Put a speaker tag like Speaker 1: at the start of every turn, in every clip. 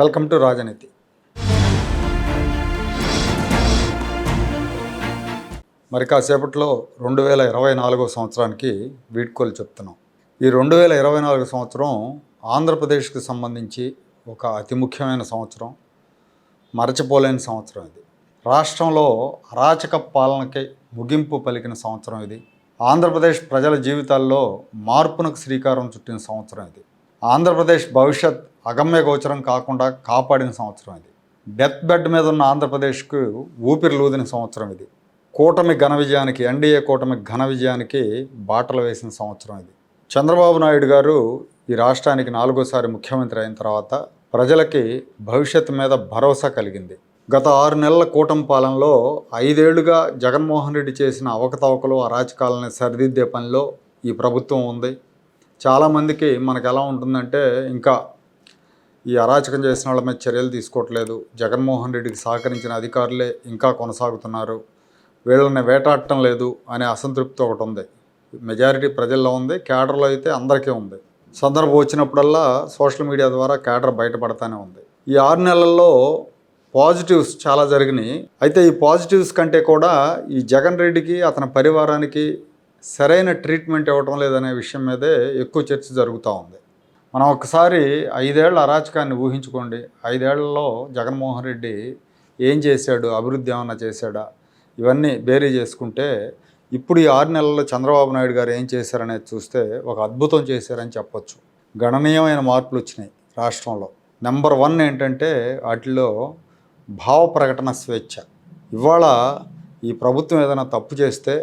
Speaker 1: Welcome to రాజనీతి. మరి కాసేపట్లో రెండు వేల ఇరవై నాలుగో సంవత్సరానికి వీడ్కోలు చెప్తున్నాం. ఈ రెండు వేల ఇరవై నాలుగు సంవత్సరం ఆంధ్రప్రదేశ్కి సంబంధించి ఒక అతి ముఖ్యమైన సంవత్సరం మరచిపోలేని సంవత్సరం ఇది. రాష్ట్రంలో అరాచక పాలనకి ముగింపు పలికిన సంవత్సరం ఇది. ఆంధ్రప్రదేశ్ ప్రజల జీవితాల్లో మార్పునకు శ్రీకారం చుట్టిన సంవత్సరం ఇది. ఆంధ్రప్రదేశ్ భవిష్యత్ అగమ్య గోచరం కాకుండా కాపాడిన సంవత్సరం ఇది. డెత్ బెడ్ మీద ఉన్న ఆంధ్రప్రదేశ్కు ఊపిరి లూదిన సంవత్సరం ఇది. కూటమి ఘన విజయానికి ఎన్డీఏ కూటమి ఘన విజయానికి బాటలు వేసిన సంవత్సరం ఇది. చంద్రబాబు నాయుడు గారు ఈ రాష్ట్రానికి నాలుగోసారి ముఖ్యమంత్రి అయిన తర్వాత ప్రజలకి భవిష్యత్తు మీద భరోసా కలిగింది. గత ఆరు నెలల కూటమి పాలనలో ఐదేళ్ళుగా జగన్మోహన్ రెడ్డి చేసిన అవకతవకలు అరాచకాలని సరిదిద్దే పనిలో ఈ ప్రభుత్వం ఉంది. చాలామందికి మనకు ఎలా ఉంటుందంటే ఇంకా ఈ అరాచకం చేసిన వాళ్ళ మీద చర్యలు తీసుకోవట్లేదు. జగన్మోహన్ రెడ్డికి సహకరించిన అధికారులే ఇంకా కొనసాగుతున్నారు. వీళ్ళని వేటాడటం లేదు అనే అసంతృప్తి ఒకటి ఉంది. మెజారిటీ ప్రజల్లో ఉంది క్యాడర్లో అయితే అందరికీ ఉంది. సందర్భం వచ్చినప్పుడల్లా సోషల్ మీడియా ద్వారా క్యాడర్ బయటపడతానే ఉంది. ఈ ఆరు నెలల్లో పాజిటివ్స్ చాలా జరిగినాయి. అయితే ఈ పాజిటివ్స్ కంటే కూడా ఈ జగన్ రెడ్డికి అతని పరివారానికి సరైన ట్రీట్మెంట్ ఇవ్వటం లేదనే విషయం మీదే ఎక్కువ చర్చ జరుగుతూ ఉంది. మనం ఒకసారి ఐదేళ్ళ అరాచకాన్ని ఊహించుకోండి. ఐదేళ్ళలో జగన్మోహన్ రెడ్డి ఏం చేశాడు? అభివృద్ధి ఏమన్నా చేశాడా? ఇవన్నీ బేరీ చేసుకుంటే ఇప్పుడు ఈ ఆరు నెలల్లో చంద్రబాబు నాయుడు గారు ఏం చేశారనేది చూస్తే ఒక అద్భుతం చేశారని చెప్పొచ్చు. గణనీయమైన మార్పులు వచ్చినాయి రాష్ట్రంలో. నెంబర్ వన్ ఏంటంటే వాటిలో భావ ప్రకటన స్వేచ్ఛ. ఇవాళ ఈ ప్రభుత్వం ఏదైనా తప్పు చేస్తే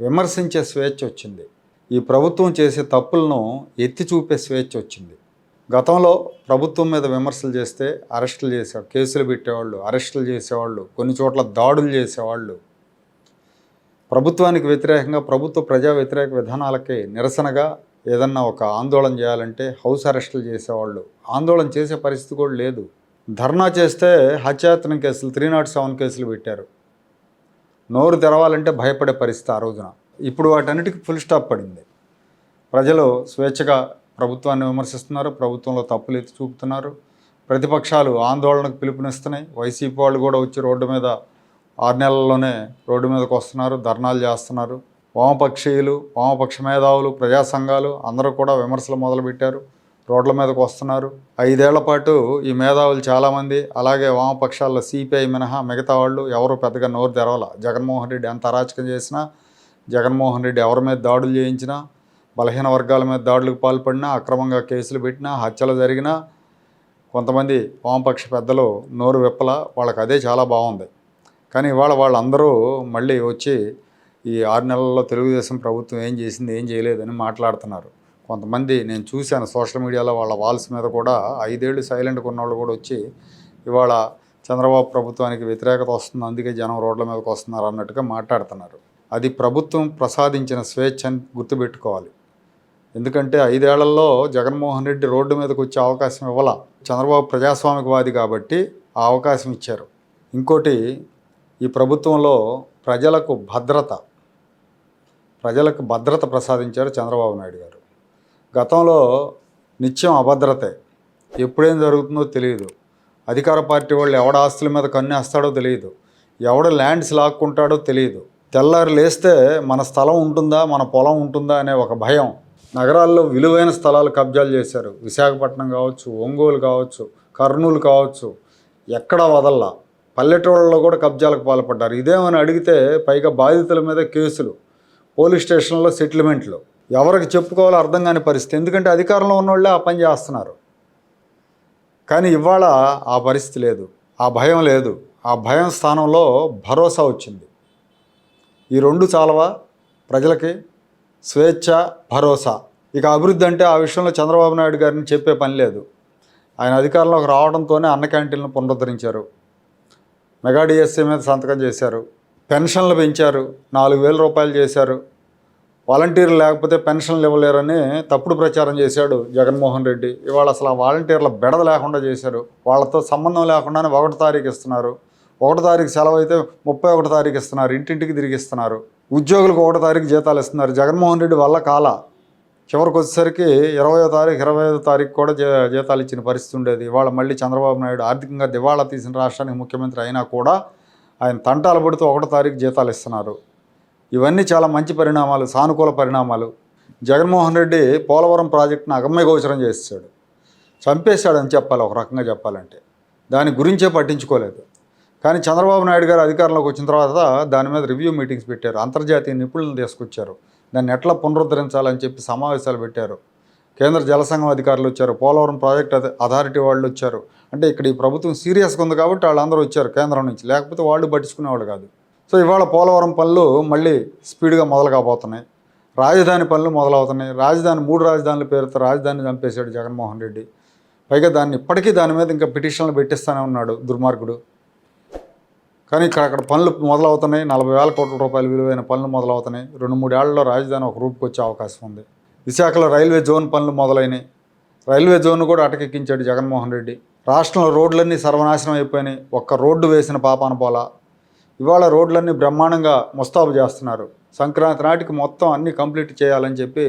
Speaker 1: విమర్శించే స్వేచ్ఛ వచ్చింది. ఈ ప్రభుత్వం చేసే తప్పులను ఎత్తి చూపే స్వేచ్ఛ వచ్చింది. గతంలో ప్రభుత్వం మీద విమర్శలు చేస్తే అరెస్టులు చేసే కేసులు పెట్టేవాళ్ళు అరెస్టులు చేసేవాళ్ళు కొన్ని చోట్ల దాడులు చేసేవాళ్ళు. ప్రభుత్వానికి వ్యతిరేకంగా ప్రభుత్వ ప్రజా వ్యతిరేక విధానాలకి నిరసనగా ఏదన్నా ఒక ఆందోళన చేయాలంటే హౌస్ అరెస్టులు చేసేవాళ్ళు. ఆందోళన చేసే పరిస్థితి కూడా లేదు. ధర్నా చేస్తే హత్యాయత్నం కేసులు త్రీ నాట్ సెవెన్ కేసులు పెట్టారు. నోరు తెరవాలంటే భయపడే పరిస్థితి ఆ రోజున. ఇప్పుడు వాటన్నిటికీ ఫుల్ స్టాప్ పడింది. ప్రజలు స్వేచ్ఛగా ప్రభుత్వాన్ని విమర్శిస్తున్నారు ప్రభుత్వంలో తప్పులు ఎత్తి చూపుతున్నారు. ప్రతిపక్షాలు ఆందోళనకు పిలుపునిస్తున్నాయి. వైసీపీ వాళ్ళు కూడా వచ్చి రోడ్డు మీద ఆరు నెలల్లోనే రోడ్డు మీదకి వస్తున్నారు ధర్నాలు చేస్తున్నారు. వామపక్షీయులు వామపక్ష మేధావులు ప్రజా సంఘాలు అందరూ కూడా విమర్శలు మొదలుపెట్టారు. రోడ్ల మీదకు వస్తున్నారు. ఐదేళ్ళ పాటు ఈ మేధావులు చాలామంది అలాగే వామపక్షాల్లో సిపిఐ మినహా మిగతా వాళ్ళు ఎవరు పెద్దగా నోరు తెరవాల. జగన్మోహన్ రెడ్డి ఎంత అరాచకం చేసినా జగన్మోహన్ రెడ్డి ఎవరి మీద దాడులు చేయించినా బలహీన వర్గాల మీద దాడులకు పాల్పడినా అక్రమంగా కేసులు పెట్టినా హత్యలు జరిగినా కొంతమంది వామపక్ష పెద్దలు నోరు విప్పల. వాళ్ళకి అదే చాలా బాగుంది. కానీ ఇవాళ వాళ్ళందరూ మళ్ళీ వచ్చి ఈ ఆరు నెలల్లో తెలుగుదేశం ప్రభుత్వం ఏం చేసింది ఏం చేయలేదని మాట్లాడుతున్నారు. కొంతమంది నేను చూశాను సోషల్ మీడియాలో వాళ్ళ వాల్స్ మీద కూడా ఐదేళ్ళు సైలెంట్గా ఉన్నవాళ్ళు కూడా వచ్చి ఇవాళ చంద్రబాబు ప్రభుత్వానికి వ్యతిరేకత వస్తుంది అందుకే జనం రోడ్ల మీదకి వస్తున్నారు అన్నట్టుగా మాట్లాడుతున్నారు. అది ప్రభుత్వం ప్రసాదించిన స్వేచ్ఛని గుర్తుపెట్టుకోవాలి. ఎందుకంటే ఐదేళ్ళలో జగన్మోహన్ రెడ్డి రోడ్డు మీదకి వచ్చే అవకాశం ఇవ్వాల. చంద్రబాబు ప్రజాస్వామికవాది కాబట్టి ఆ అవకాశం ఇచ్చారు. ఇంకోటి ఈ ప్రభుత్వంలో ప్రజలకు భద్రత ప్రజలకు భద్రత ప్రసాదించారు చంద్రబాబు నాయుడు గారు. గతంలో నిత్యం అభద్రతే. ఎప్పుడేం జరుగుతుందో తెలియదు అధికార పార్టీ వాళ్ళు ఎవడ ఆస్తుల మీద కన్నేస్తాడో తెలియదు ఎవడ ల్యాండ్స్ లాక్కుంటాడో తెలియదు తెల్లారి లేస్తే మన స్థలం ఉంటుందా మన పొలం ఉంటుందా అనే ఒక భయం. నగరాల్లో విలువైన స్థలాలు కబ్జాలు చేశారు. విశాఖపట్నం కావచ్చు ఒంగోలు కావచ్చు కర్నూలు కావచ్చు. ఎక్కడ వదల్లా. పల్లెటూళ్ళలో కూడా కబ్జాలకు పాల్పడ్డారు. ఇదేమని అడిగితే పైగా బాధితుల మీద కేసులు. పోలీస్ స్టేషన్లో సెటిల్మెంట్లు. ఎవరికి చెప్పుకోవాలో అర్థం కాని పరిస్థితి. ఎందుకంటే అధికారంలో ఉన్నోళ్ళే ఆ పని చేస్తున్నారు. కానీ ఇవాళ ఆ పరిస్థితి లేదు. ఆ భయం లేదు. ఆ భయం స్థానంలో భరోసా వచ్చింది. ఈ రెండు చాలవా? ప్రజలకి స్వేచ్ఛ భరోసా. ఇక అభివృద్ధి అంటే ఆ విషయంలో చంద్రబాబు నాయుడు గారిని చెప్పే పని లేదు. ఆయన అధికారంలోకి రావడంతోనే అన్న క్యాంటీన్లు పునరుద్ధరించారు. మెగా డిఎస్సీ మీద సంతకం చేశారు. పెన్షన్లు పెంచారు. నాలుగు వేల రూపాయలు చేశారు. వాలంటీర్లు లేకపోతే పెన్షన్లు ఇవ్వలేరని తప్పుడు ప్రచారం చేశాడు జగన్మోహన్ రెడ్డి. ఇవాళ అసలు ఆ వాలంటీర్ల బెడద లేకుండా చేశారు. వాళ్ళతో సంబంధం లేకుండానే ఒకటి తారీఖు ఇస్తున్నారు. ఒకటి తారీఖు సెలవు అయితే ముప్పై ఒకటి తారీఖు ఇస్తున్నారు. ఇంటింటికి తిరిగి ఇస్తున్నారు. ఉద్యోగులకు ఒకటి తారీఖు జీతాలు ఇస్తున్నారు. జగన్మోహన్ రెడ్డి వల్ల కాల. చివరికి వచ్చేసరికి ఇరవయో తారీఖు ఇరవై ఐదో తారీఖు కూడా జీ జీతాలు ఇచ్చిన పరిస్థితి ఉండేది. ఇవాళ మళ్ళీ చంద్రబాబు నాయుడు ఆర్థికంగా దివాళా తీసిన రాష్ట్రానికి ముఖ్యమంత్రి అయినా కూడా ఆయన తంటాలు పడుతూ ఒకటో తారీఖు జీతాలు ఇస్తున్నారు. ఇవన్నీ చాలా మంచి పరిణామాలు సానుకూల పరిణామాలు. జగన్మోహన్ రెడ్డి పోలవరం ప్రాజెక్టును అగమ్య గోచరం చేస్తాడు. చంపేశాడని చెప్పాలి ఒక రకంగా చెప్పాలంటే. దాని గురించే పట్టించుకోలేదు. కానీ చంద్రబాబు నాయుడు గారు అధికారంలోకి వచ్చిన తర్వాత దాని మీద రివ్యూ మీటింగ్స్ పెట్టారు. అంతర్జాతీయ నిపుణులను తీసుకొచ్చారు. దాన్ని ఎట్లా పునరుద్ధరించాలని చెప్పి సమావేశాలు పెట్టారు. కేంద్ర జలసంఘం అధికారులు వచ్చారు. పోలవరం ప్రాజెక్ట్ అథారిటీ వాళ్ళు వచ్చారు. అంటే ఇక్కడ ఈ ప్రభుత్వం సీరియస్గా ఉంది కాబట్టి వాళ్ళందరూ వచ్చారు కేంద్రం నుంచి. లేకపోతే వాళ్ళు పట్టించుకునేవాళ్ళు కాదు. సో ఇవాళ పోలవరం పనులు మళ్ళీ స్పీడ్గా మొదలు కాబోతున్నాయి. రాజధాని పనులు మొదలవుతున్నాయి. రాజధాని మూడు రాజధానుల పేరుతో రాజధాని చంపేశాడు జగన్మోహన్ రెడ్డి. పైగా దాన్ని ఇప్పటికీ దాని మీద ఇంకా పిటిషన్లు పెట్టిస్తూనే ఉన్నాడు దుర్మార్గుడు. కానీ ఇక్కడ అక్కడ పనులు మొదలవుతున్నాయి. నలభై వేల కోట్ల రూపాయల విలువైన పనులు మొదలవుతున్నాయి. రెండు మూడేళ్ళలో రాజధాని ఒక రూపుకి వచ్చే అవకాశం ఉంది. విశాఖలో రైల్వే జోన్ పనులు మొదలైనవి రైల్వే జోన్ కూడా అటకెక్కించాడు జగన్మోహన్ రెడ్డి. రాష్ట్రంలో రోడ్లన్నీ సర్వనాశనం అయిపోయినాయి. ఒక్క రోడ్డు వేసిన పాపాన పోలా. ఇవాళ రోడ్లన్నీ బ్రహ్మాండంగా ముస్తాబు చేస్తున్నారు. సంక్రాంతి నాటికి మొత్తం అన్నీ కంప్లీట్ చేయాలని చెప్పి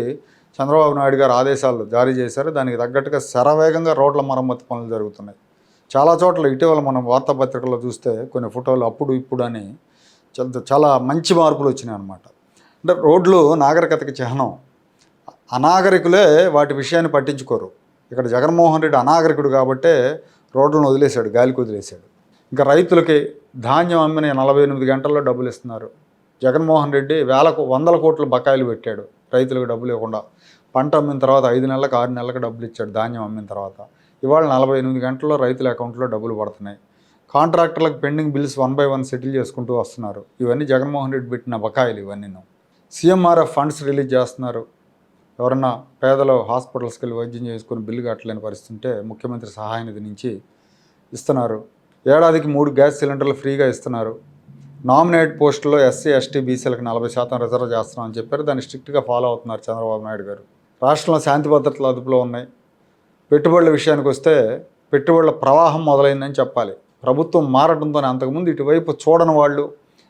Speaker 1: చంద్రబాబు నాయుడు గారు ఆదేశాలు జారీ చేశారు. దానికి తగ్గట్టుగా శరవేగంగా రోడ్ల మరమ్మతు పనులు జరుగుతున్నాయి. చాలా చోట్ల ఇటీవల మనం వార్తాపత్రికల్లో చూస్తే కొన్ని ఫోటోలు అప్పుడు ఇప్పుడు అని చాలా చాలా మంచి మార్పులు వచ్చినాయి అనమాట అంటే రోడ్లు నాగరికతకి చిహ్నం. అనాగరికులే వాటి విషయాన్ని పట్టించుకోరు. ఇక్కడ జగన్మోహన్ రెడ్డి అనాగరికుడు కాబట్టే రోడ్లను వదిలేశాడు గాలికి వదిలేశాడు. ఇంకా రైతులకి ధాన్యం అమ్మిన నలభై ఎనిమిది గంటల్లో డబ్బులు ఇస్తున్నారు. జగన్మోహన్ రెడ్డి వేలకు వందల కోట్ల బకాయిలు పెట్టాడు రైతులకు డబ్బులు ఇవ్వకుండా. పంట అమ్మిన తర్వాత ఐదు నెలలకు ఆరు నెలలకు డబ్బులు ఇచ్చాడు ధాన్యం అమ్మిన తర్వాత. ఇవాళ నలభై ఎనిమిది గంటల్లో రైతుల అకౌంట్లో డబ్బులు పడుతున్నాయి. కాంట్రాక్టర్లకు pending bills one by one settle చేసుకుంటూ వస్తున్నారు. ఇవన్నీ జగన్మోహన్ రెడ్డి పెట్టిన బకాయిలు ఇవన్నీ సీఎంఆర్ఎఫ్ ఫండ్స్ రిలీజ్ చేస్తున్నారు. ఎవరన్నా పేదలు హాస్పిటల్స్కి వెళ్ళి వైద్యం చేసుకొని బిల్లు కట్టలేని పరిస్థితి ఉంటే ముఖ్యమంత్రి సహాయ నిధి నుంచి ఇస్తున్నారు. ఏడాదికి మూడు గ్యాస్ సిలిండర్లు ఫ్రీగా ఇస్తున్నారు. నామినేట్ పోస్టుల్లో ఎస్సీ ఎస్టీ బీసీలకు నలభై శాతం రిజర్వ్ చేస్తున్నామని చెప్పారు. దాన్ని స్ట్రిక్ట్గా ఫాలో అవుతున్నారు చంద్రబాబు నాయుడు గారు. రాష్ట్రంలో శాంతి భద్రతలు అదుపులో ఉన్నాయి. పెట్టుబడుల విషయానికి వస్తే పెట్టుబడుల ప్రవాహం మొదలైందని చెప్పాలి. ప్రభుత్వం మారడంతో అంతకుముందు ఇటువైపు చూడని వాళ్ళు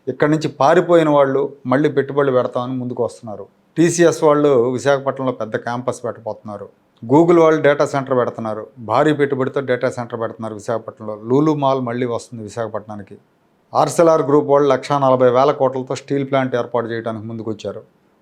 Speaker 1: ఇక్కడి నుంచి పారిపోయిన వాళ్ళు మళ్ళీ పెట్టుబడులు పెడతామని ముందుకు వస్తున్నారు. టీసీఎస్ వాళ్ళు విశాఖపట్నంలో పెద్ద క్యాంపస్ పెట్టబోతున్నారు. గూగుల్ వాళ్ళు డేటా సెంటర్ పెడుతున్నారు. భారీ పెట్టుబడితో డేటా సెంటర్ పెడుతున్నారు విశాఖపట్నంలో. లూలు మాల్ మళ్ళీ వస్తుంది విశాఖపట్నానికి. ఆర్సెలార్ గ్రూప్ వాళ్ళు లక్షా నలభై వేల కోట్లతో స్టీల్ ప్లాంట్ ఏర్పాటు చేయడానికి ముందుకొచ్చారు.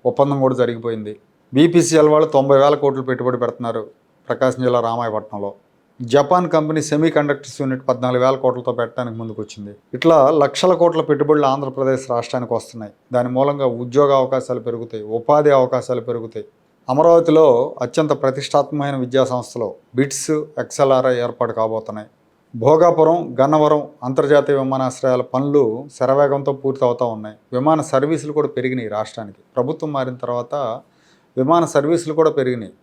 Speaker 1: ఒప్పందం కూడా జరిగిపోయింది. బీపీసీఎల్ వాళ్ళు తొంభై వేల కోట్లు పెట్టుబడి పెడుతున్నారు ప్రకాశం జిల్లా రామాయపట్నంలో. Japan company semiconductors unit పద్నాలుగు వేల కోట్లతో పెట్టడానికి ముందుకొచ్చింది. ఇట్లా లక్షల కోట్ల పెట్టుబడులు ఆంధ్రప్రదేశ్ రాష్ట్రానికి వస్తున్నాయి. దాని మూలంగా ఉద్యోగ అవకాశాలు పెరుగుతాయి ఉపాధి అవకాశాలు పెరుగుతాయి. అమరావతిలో అత్యంత ప్రతిష్టాత్మకమైన విద్యా సంస్థలో బిట్స్ ఎక్స్ఎల్ఆర్ఐ ఏర్పాటు కాబోతున్నాయి. భోగాపురం గన్నవరం అంతర్జాతీయ విమానాశ్రయాల పనులు శరవేగంతో పూర్తి అవుతూ ఉన్నాయి. విమాన సర్వీసులు కూడా పెరిగినాయి రాష్ట్రానికి. ప్రభుత్వం మారిన తర్వాత విమాన సర్వీసులు కూడా పెరిగినాయి.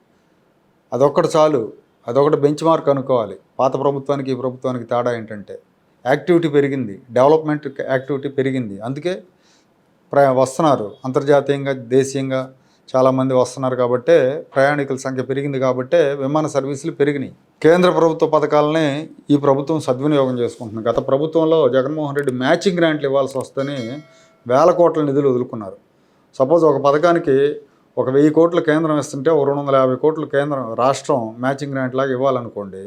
Speaker 1: అదొక్కటి చాలు అదొకటి బెంచ్ మార్క్ అనుకోవాలి. పాత ప్రభుత్వానికి ఈ ప్రభుత్వానికి తేడా ఏంటంటే యాక్టివిటీ పెరిగింది. డెవలప్మెంట్ యాక్టివిటీ పెరిగింది. అందుకే ప్ర వస్తున్నారు. అంతర్జాతీయంగా దేశీయంగా చాలామంది వస్తున్నారు కాబట్టే ప్రయాణికుల సంఖ్య పెరిగింది కాబట్టే విమాన సర్వీసులు పెరిగినాయి. కేంద్ర ప్రభుత్వ పథకాలని ఈ ప్రభుత్వం సద్వినియోగం చేసుకుంటుంది గత ప్రభుత్వంలో జగన్మోహన్ రెడ్డి మ్యాచింగ్ గ్రాంట్లు ఇవ్వాల్సి వస్తేనే వేల కోట్ల నిధులు వదులుకున్నారు. సపోజ్ ఒక పథకానికి ఒక వెయ్యి కోట్లు కేంద్రం ఇస్తుంటే ఒక రెండు వందల యాభై కోట్లు కేంద్రం రాష్ట్రం మ్యాచింగ్ గ్రాంట్ లాగా ఇవ్వాలనుకోండి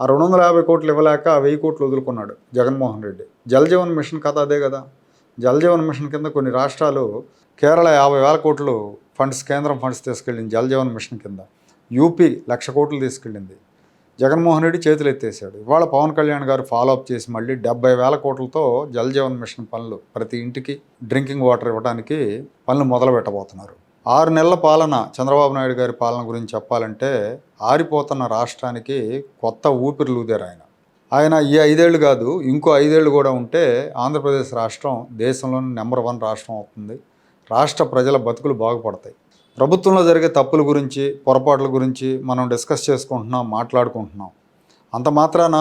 Speaker 1: ఆ రెండు వందల యాభై కోట్లు ఇవ్వలేక వెయ్యి కోట్లు వదులుకున్నాడు జగన్మోహన్ రెడ్డి. జలజీవన్ మిషన్ కథ అదే కదా. జలజీవన్ మిషన్ కింద కొన్ని రాష్ట్రాలు కేరళ యాభై వేల కోట్లు ఫండ్స్ కేంద్రం ఫండ్స్ తీసుకెళ్ళింది జలజీవన్ మిషన్ కింద. యూపీ లక్ష కోట్లు తీసుకెళ్ళింది. జగన్మోహన్ రెడ్డి చేతులు ఎత్తేసాడు ఇవాళ పవన్ కళ్యాణ్ గారు ఫాలో అప్ చేసి మళ్ళీ డెబ్బై వేల కోట్లతో జలజీవన్ మిషన్ పనులు ప్రతి ఇంటికి డ్రింకింగ్ వాటర్ ఇవ్వడానికి పనులు మొదలు పెట్టబోతున్నారు. ఆరు నెలల పాలన చంద్రబాబు నాయుడు గారి పాలన గురించి చెప్పాలంటే ఆరిపోతున్న రాష్ట్రానికి కొత్త ఊపిరి లూదారు ఆయన. ఆయన ఈ ఐదేళ్ళు కాదు ఇంకో ఐదేళ్ళు కూడా ఉంటే ఆంధ్రప్రదేశ్ రాష్ట్రం దేశంలోని నెంబర్ వన్ రాష్ట్రం అవుతుంది. రాష్ట్ర ప్రజల బతుకులు బాగుపడతాయి. ప్రభుత్వంలో జరిగే తప్పుల గురించి పొరపాట్ల గురించి మనం డిస్కస్ చేసుకుంటున్నాం మాట్లాడుకుంటున్నాం. అంత మాత్రాన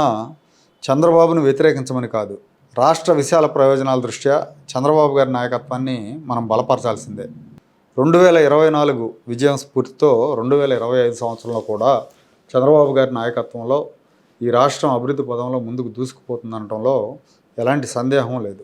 Speaker 1: చంద్రబాబును వ్యతిరేకించమని కాదు రాష్ట్ర విశాల ప్రయోజనాల దృష్ట్యా చంద్రబాబు గారి నాయకత్వాన్ని మనం బలపరచాల్సిందే. రెండు వేల ఇరవై నాలుగు విజయం స్ఫూర్తితో రెండు వేల ఇరవై ఐదు సంవత్సరంలో కూడా చంద్రబాబు గారి నాయకత్వంలో ఈ రాష్ట్రం అభివృద్ధి పదంలో ముందుకు దూసుకుపోతుందనటంలో ఎలాంటి సందేహం లేదు.